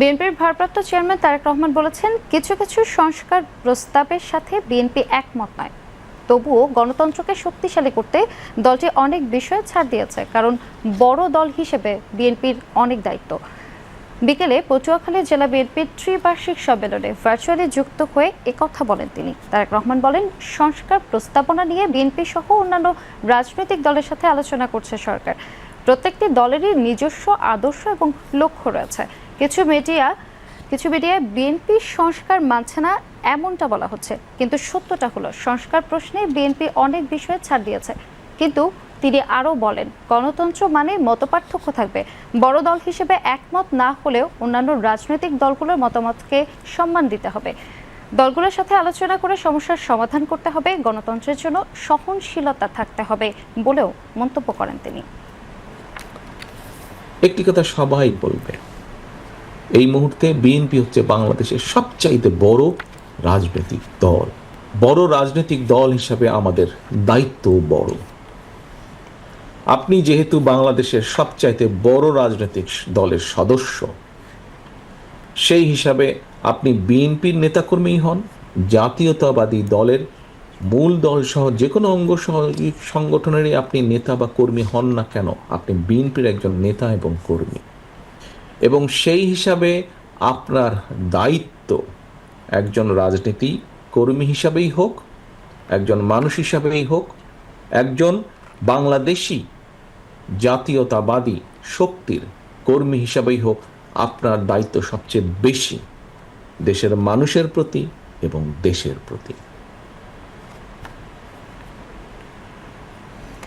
বিএনপির ভারপ্রাপ্ত চেয়ারম্যান তারেক রহমান বলেছেন, কিছু কিছু সংস্কার প্রস্তাবের সাথে বিএনপি একমত নয়। তবুও গণতন্ত্রকে শক্তিশালী করতে দলটি অনেক বিষয়ে ছাড় দিয়েছে, কারণ বড় দল হিসেবে বিএনপির অনেক দায়িত্ব। বিকেলে পটুয়াখালী জেলা বিএনপির ত্রিবার্ষিক সম্মেলনে ভার্চুয়ালি যুক্ত হয়ে একথা বলেন তিনি। তারেক রহমান বলেন, সংস্কার প্রস্তাবনা নিয়ে বিএনপি সহ অন্যান্য রাজনৈতিক দলের সাথে আলোচনা করছে সরকার। প্রত্যেকটি দলেরই নিজস্ব আদর্শ এবং লক্ষ্য রয়েছে। কিছু মিডিয়া, কিছু মিডিয়ায় বিএনপি সংস্কার মানছে না এমনটা বলা হচ্ছে। কিন্তু সত্যটা হলো, সংস্কার প্রশ্নে বিএনপি অনেক বিষয়ে ছাড় দিয়েছে। কিন্তু তিনি আরও বলেন, গণতন্ত্র মানে মতপার্থক্য থাকবে। বড় দল হিসেবে একমত না হলেও অন্যান্য রাজনৈতিক দলগুলোর মতামতকে সম্মান দিতে হবে। দলগুলোর সাথে আলোচনা করে সমস্যার সমাধান করতে হবে। গণতন্ত্রের জন্য সহনশীলতা থাকতে হবে বলেও মন্তব্য করেন তিনি। একটি কথা সবাই বলবে। এই মুহূর্তে বিএনপি হচ্ছে বাংলাদেশের সবচাইতে বড় রাজনৈতিক দল। বড় রাজনৈতিক দল হিসাবে আমাদের দায়িত্ব বড়। আপনি যেহেতু বাংলাদেশের সবচাইতে বড় রাজনৈতিক দলের সদস্য, সেই হিসাবে আপনি বিএনপির নেতাকর্মী হন, জাতীয়তাবাদী দলের মূল দল সহ যে কোনো অঙ্গ সংগঠনেরই আপনি নেতা বা কর্মী হন না কেন, আপনি বিএনপির একজন নেতা এবং কর্মী। এবং সেই হিসাবে আপনার দায়িত্ব একজন রাজনীতি কর্মী হিসাবেই হোক, একজন মানুষ হিসাবেই হোক, একজন বাংলাদেশি জাতীয়তাবাদী শক্তির কর্মী হিসাবেই হোক আপনার দায়িত্ব সবচেয়ে বেশি দেশের মানুষের প্রতি এবং দেশের প্রতি।